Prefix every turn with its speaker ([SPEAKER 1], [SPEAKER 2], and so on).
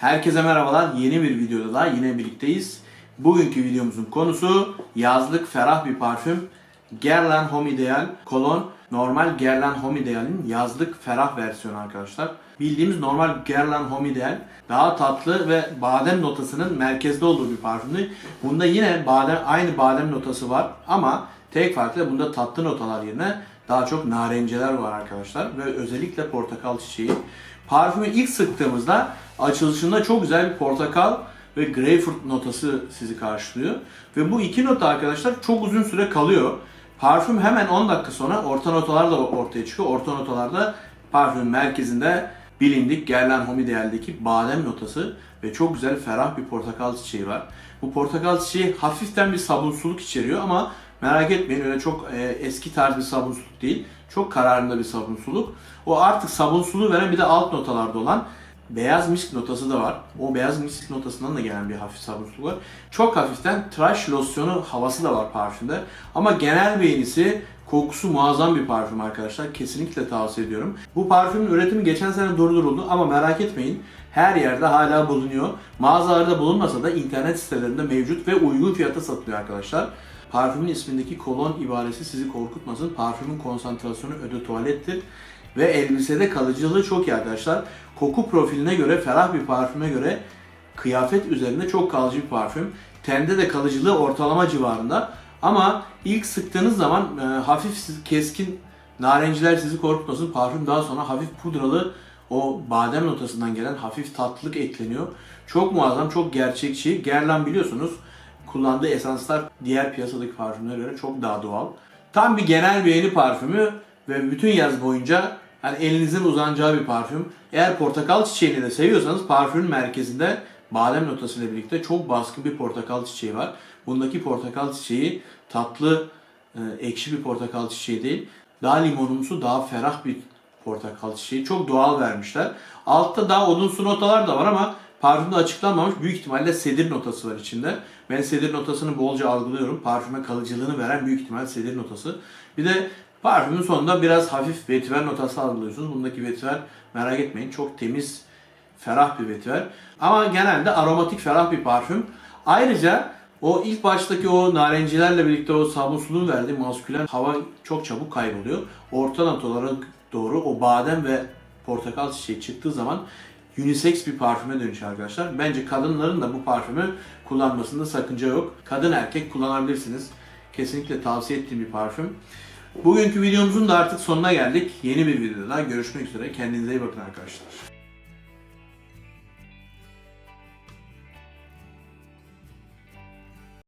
[SPEAKER 1] Herkese merhabalar. Yeni bir videoda daha yine birlikteyiz. Bugünkü videomuzun konusu yazlık ferah bir parfüm. Guerlain Homme Ideal Cologne. Normal Guerlain Homme Ideal'in yazlık ferah versiyonu arkadaşlar. Bildiğimiz normal Guerlain Homme Ideal daha tatlı ve badem notasının merkezde olduğu bir parfümdü. Bunda yine badem aynı badem notası var ama tek farklı bunda tatlı notalar yerine daha çok narenceler var arkadaşlar ve özellikle portakal çiçeği. Parfümü ilk sıktığımızda açılışında çok güzel bir portakal ve greyfurt notası sizi karşılıyor. Ve bu iki nota arkadaşlar çok uzun süre kalıyor. Parfüm hemen 10 dakika sonra orta notalar da ortaya çıkıyor. Orta notalarda parfümün merkezinde bilindik Guerlain Homme Ideal'deki badem notası ve çok güzel ferah bir portakal çiçeği var. Bu portakal çiçeği hafiften bir sabunsuluk içeriyor ama merak etmeyin öyle çok e, eski tarz bir sabunsuluk değil. Çok kararında bir sabunsuluk. O artık sabunsuluğu veren bir de alt notalarda olan beyaz misk notası da var. O beyaz misk notasından da gelen bir hafif sabunsuluk var. Çok hafiften tıraş losyonu havası da var parfümde. Ama genel beğenisi Kokusu muazzam bir parfüm arkadaşlar. Kesinlikle tavsiye ediyorum. Bu parfümün üretimi geçen sene durduruldu ama merak etmeyin. Her yerde hala bulunuyor. Mağazalarda bulunmasa da internet sitelerinde mevcut ve uygun fiyata satılıyor arkadaşlar. Parfümün ismindeki kolon ibaresi sizi korkutmasın. Parfümün konsantrasyonu öde tuvalettir. Ve elbisede kalıcılığı çok iyi arkadaşlar. Koku profiline göre, ferah bir parfüme göre kıyafet üzerinde çok kalıcı bir parfüm. Tende de kalıcılığı ortalama civarında. Ama ilk sıktığınız zaman e, hafif keskin narenciler sizi korkutmasın. Parfüm daha sonra hafif pudralı o badem notasından gelen hafif tatlılık ekleniyor. Çok muazzam, çok gerçekçi. Guerlain biliyorsunuz kullandığı esanslar diğer piyasadaki parfümlere göre çok daha doğal. Tam bir genel beğeni parfümü ve bütün yaz boyunca hani elinizin uzanacağı bir parfüm. Eğer portakal çiçeğini de seviyorsanız parfümün merkezinde badem notasıyla birlikte çok baskın bir portakal çiçeği var. Bundaki portakal çiçeği tatlı, e, ekşi bir portakal çiçeği değil. Daha limonumsu, daha ferah bir portakal çiçeği. Çok doğal vermişler. Altta daha odunsu notalar da var ama parfümde açıklanmamış. Büyük ihtimalle sedir notası var içinde. Ben sedir notasını bolca algılıyorum. Parfüme kalıcılığını veren büyük ihtimal sedir notası. Bir de parfümün sonunda biraz hafif vetiver notası algılıyorsunuz. Bundaki vetiver merak etmeyin çok temiz, ferah bir vetiver. Ama genelde aromatik ferah bir parfüm. Ayrıca o ilk baştaki o narencilerle birlikte o sabunsuluğun verdiği maskülen hava çok çabuk kayboluyor. Orta notalara doğru o badem ve portakal çiçeği çıktığı zaman unisex bir parfüme dönüşüyor arkadaşlar. Bence kadınların da bu parfümü kullanmasında sakınca yok. Kadın erkek kullanabilirsiniz. Kesinlikle tavsiye ettiğim bir parfüm. Bugünkü videomuzun da artık sonuna geldik. Yeni bir videoda görüşmek üzere. Kendinize iyi bakın arkadaşlar.